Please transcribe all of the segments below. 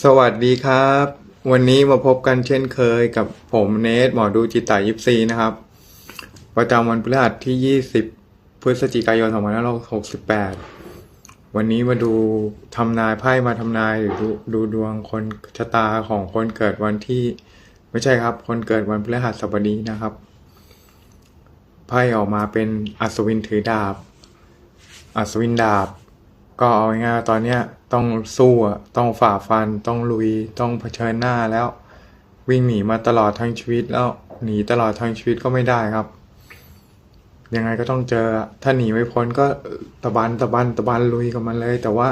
สวัสดีครับ วันนี้มาพบกันเช่นเคยกับผมเนทหมอดูจิตตายิปซีนะครับ ประจำวันพฤหัสที่ 20 พฤศจิกายน2568 วันนี้มาดูทำนายไพ่มาทำนายหรือดูดูดวงคนชะตาของคนเกิดวันที่ ไม่ใช่ครับ คนเกิดวันพฤหัสบดีนะครับ ไพ่ออกมาเป็นอัศวินถือดาบ อัศวินดาบ ก็เอาง่ายๆตอนเนี้ยต้องสู้อะต้องฝ่าฟัน ต้องลุย ต้องเผชิญหน้าแล้ว วิ่งหนีมาตลอดทั้งชีวิตแล้วหนีตลอดทั้งชีวิตก็ไม่ได้ครับ ยังไงก็ต้องเจอ ถ้าหนีไม่พ้นก็ตะบันตะบันตะบันลุยกับมันเลย แต่ว่า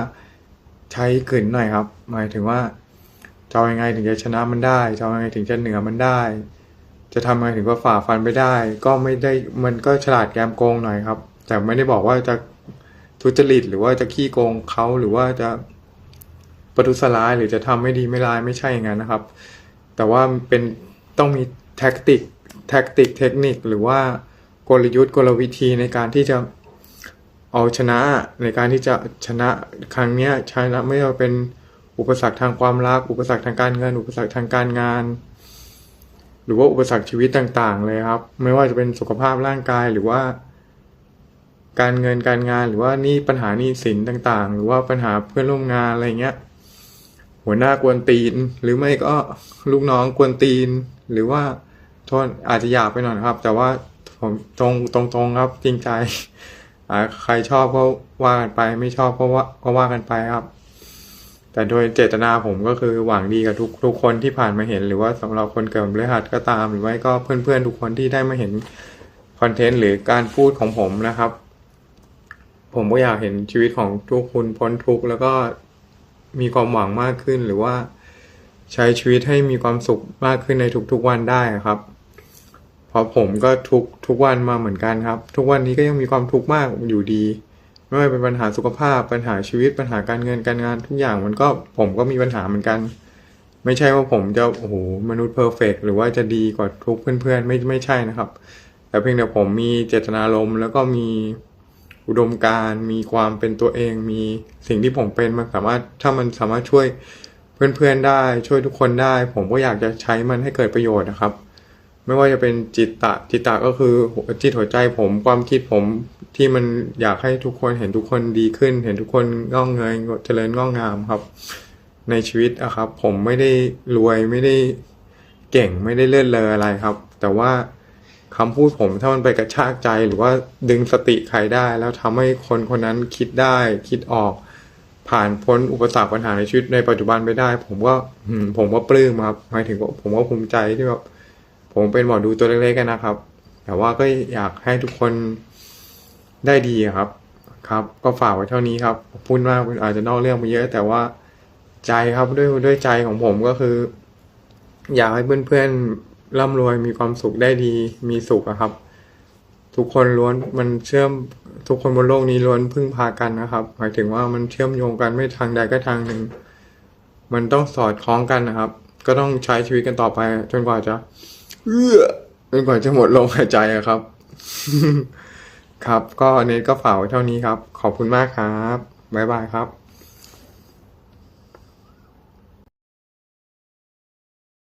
ใช้กลืนหน่อยครับ หมายถึงว่าจะเอายังไงถึงจะชนะมันได้จะเอายังไงถึงจะเหนือมันได้ จะทำยังไงถึงจะฝ่าฟันไปได้ ก็ไม่ได้มันก็ฉลาดแกมโกงหน่อยครับ แต่ไม่ได้บอกว่าจะ ทุจริต หรือว่าจะขี้โกงเขาหรือว่าจะประทุษร้ายหรือจะทำไม่ดีไม่ร้ายไม่ใช่อย่างนั้นนะครับ แต่ว่าเป็นต้องมีแท็กติกแท็กติกเทคนิคหรือว่ากลยุทธ์กลวิธีในการที่จะเอาชนะในการที่จะชนะครั้งนี้ชนะไม่ว่าเป็นอุปสรรคทางความรัก อุปสรรคทางการเงิน อุปสรรคทางการงาน หรือว่าอุปสรรคชีวิตต่าง ๆ เลยครับ ไม่ว่าจะเป็นสุขภาพร่างกายหรือว่า การเงินการงานหรือว่านี่ปัญหานี้สินต่างๆ หรือว่าปัญหาเพื่อนร่วมงานอะไรเงี้ย หัวหน้ากวนตีน หรือไม่ก็ลูกน้องกวนตีน หรือว่าโทษอาจจะหยาบไปหน่อยครับ แต่ว่าผมตรงตรงตรงๆครับจริงใจอ่าใครชอบก็ว่ากันไปไม่ชอบก็ว่าก็ว่ากันไปครับ แต่โดยเจตนาผมก็คือหวังดีกับทุกทุกคนที่ผ่านมาเห็น หรือว่าสำหรับคนเกิดวันพฤหัสก็ตาม หรือไม่ก็เพื่อนๆทุกคนที่ได้มาเห็นคอนเทนต์หรือการพูดของผมนะครับ ผมก็อยากเห็นชีวิตของทุกคนพ้นทุกข์แล้วก็มีความหวังมากขึ้นหรือว่า ใช้ชีวิตให้มีความสุขมากขึ้นในทุกๆวันได้ครับ เพราะผมก็ทุกทุกวันมาเหมือนกันครับ ทุกวันนี้ก็ยังมีความทุกข์มากอยู่ดี ไม่ว่าเป็นปัญหาสุขภาพปัญหาชีวิตปัญหาการเงินการงานทุกอย่างมันก็ผมก็มีปัญหาเหมือนกัน ไม่ใช่ว่าผมจะโอ้โหมนุษย์เพอร์เฟกหรือว่าจะดีกว่าทุกเพื่อนๆไม่ไม่ใช่นะครับ แต่เพียงแต่ผมมีเจตนารมณ์แล้วก็มี อุดมการมีความเป็นตัวเอง มีสิ่งที่ผมเป็นมันสามารถถ้ามันสามารถช่วยเพื่อนๆได้ช่วยทุกคนได้ ผมก็อยากจะใช้มันให้เกิดประโยชน์นะครับ ไม่ว่าจะเป็นจิตตะจิตตะก็คือจิตหัวใจผมความคิดผมที่มันอยากให้ทุกคนเห็นทุกคนดีขึ้น เห็นทุกคนงอกเงยเจริญงอกงามครับ ในชีวิตอะครับ ผมไม่ได้รวยไม่ได้เก่งไม่ได้เลื่อนเลออะไรครับ แต่ว่า คำพูดผมถ้ามันไปกระชากใจหรือว่าดึงสติใครได้ แล้วทำให้คนคนนั้นคิดได้คิดออก ผ่านพ้นอุปสรรคปัญหาในชีวิตในปัจจุบันไปได้ ผมก็อืมผมก็ปลื้มครับหมายถึงว่าผมก็ภูมิใจที่แบบผมเป็นหมอดูตัวเล็กๆกันนะครับ แต่ว่าก็อยากให้ทุกคนได้ดีครับ ครับ ก็ฝากไว้เท่านี้ครับพูดมากอาจจะนอกเรื่องไปเยอะ แต่ว่าใจครับด้วยด้วยใจของผมก็คือ อยากให้เพื่อนๆ ร่ำรวยมีความสุขได้ดีมีสุขอะครับ ทุกคนล้วนมันเชื่อมทุกคนบนโลกนี้ล้วนพึ่งพากันนะครับ หมายถึงว่ามันเชื่อมโยงกันไม่ทางใดก็ทางหนึ่ง มันต้องสอดคล้องกันนะครับ ก็ต้องใช้ชีวิตกันต่อไปจนกว่าจะ เอื้อจนกว่าจะหมดลมหายใจอะครับ ครับ ก็เนทก็ฝากไว้เท่านี้ครับ ขอบคุณมากครับบ๊ายบายครับ